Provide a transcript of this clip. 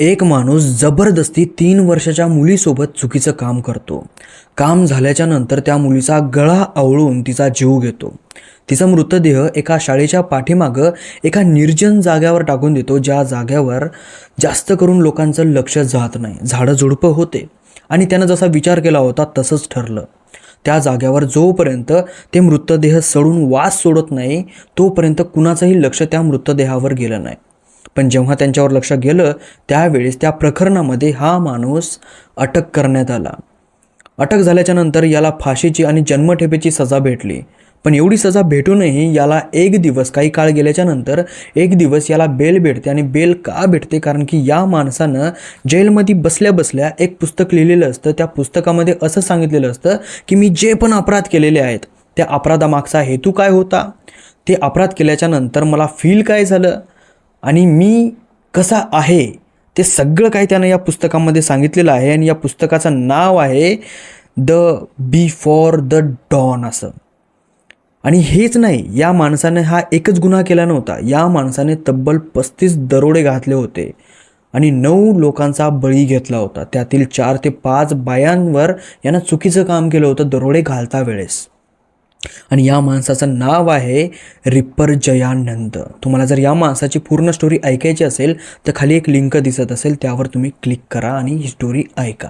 एक माणूस जबरदस्ती तीन वर्षाच्या मुलीसोबत चुकीचं काम करतो. काम झाल्याच्यानंतर त्या मुलीचा गळा आवळून तिचा जीव घेतो. तिचा मृतदेह एका शाळेच्या पाठीमागं एका निर्जन जाग्यावर टाकून देतो ज्या जाग्यावर जास्त करून लोकांचं लक्ष जात नाही. झाडं झुडपं होते. आणि त्यानं जसा विचार केला होता तसंच ठरलं. त्या जाग्यावर जोपर्यंत ते मृतदेह सडून वास सोडत नाही तोपर्यंत कुणाचंही लक्ष त्या मृतदेहावर गेलं नाही. पण जेव्हा त्यांच्यावर लक्ष गेलं त्यावेळेस त्या प्रकरणामध्ये हा माणूस अटक करण्यात आला. अटक झाल्याच्यानंतर याला फाशीची आणि जन्मठेपेची सजा भेटली. पण एवढी सजा भेटूनही याला एक दिवस काही काळ गेल्याच्यानंतर एक दिवस याला बेल भेटते आणि बेल का भेटते? कारण की या माणसानं जेलमध्ये बसल्या बसल्या एक पुस्तक लिहिलेलं असतं. त्या पुस्तकामध्ये असं सांगितलेलं असतं की मी जे पण अपराध केलेले आहेत त्या अपराधामागचा हेतू काय होता? ते अपराध केल्याच्यानंतर मला फील काय झालं? आणि मी कसा आहे ते सगळं काही त्यानं या पुस्तकामध्ये सांगितलेलं आहे आणि या पुस्तकाचं नाव आहे the bee for the dawn असं. आणि हेच नाही या माणसाने हा एकच गुन्हा केला नव्हता. या माणसाने तब्बल पस्तीस दरोडे घातले होते आणि नऊ लोकांचा बळी घेतला होता. त्यातील चार ते पाच बायांवर यानं चुकीचं काम केलं होतं दरोडे घालता वेळेस. आणि या माणसाचं नाव आहे रिप्पर जयानंद. तुम्हाला जर या माणसाची पूर्ण स्टोरी ऐकायची असेल तर खाली एक लिंक दिसत असेल त्यावर तुम्ही क्लिक करा आणि ही स्टोरी ऐका.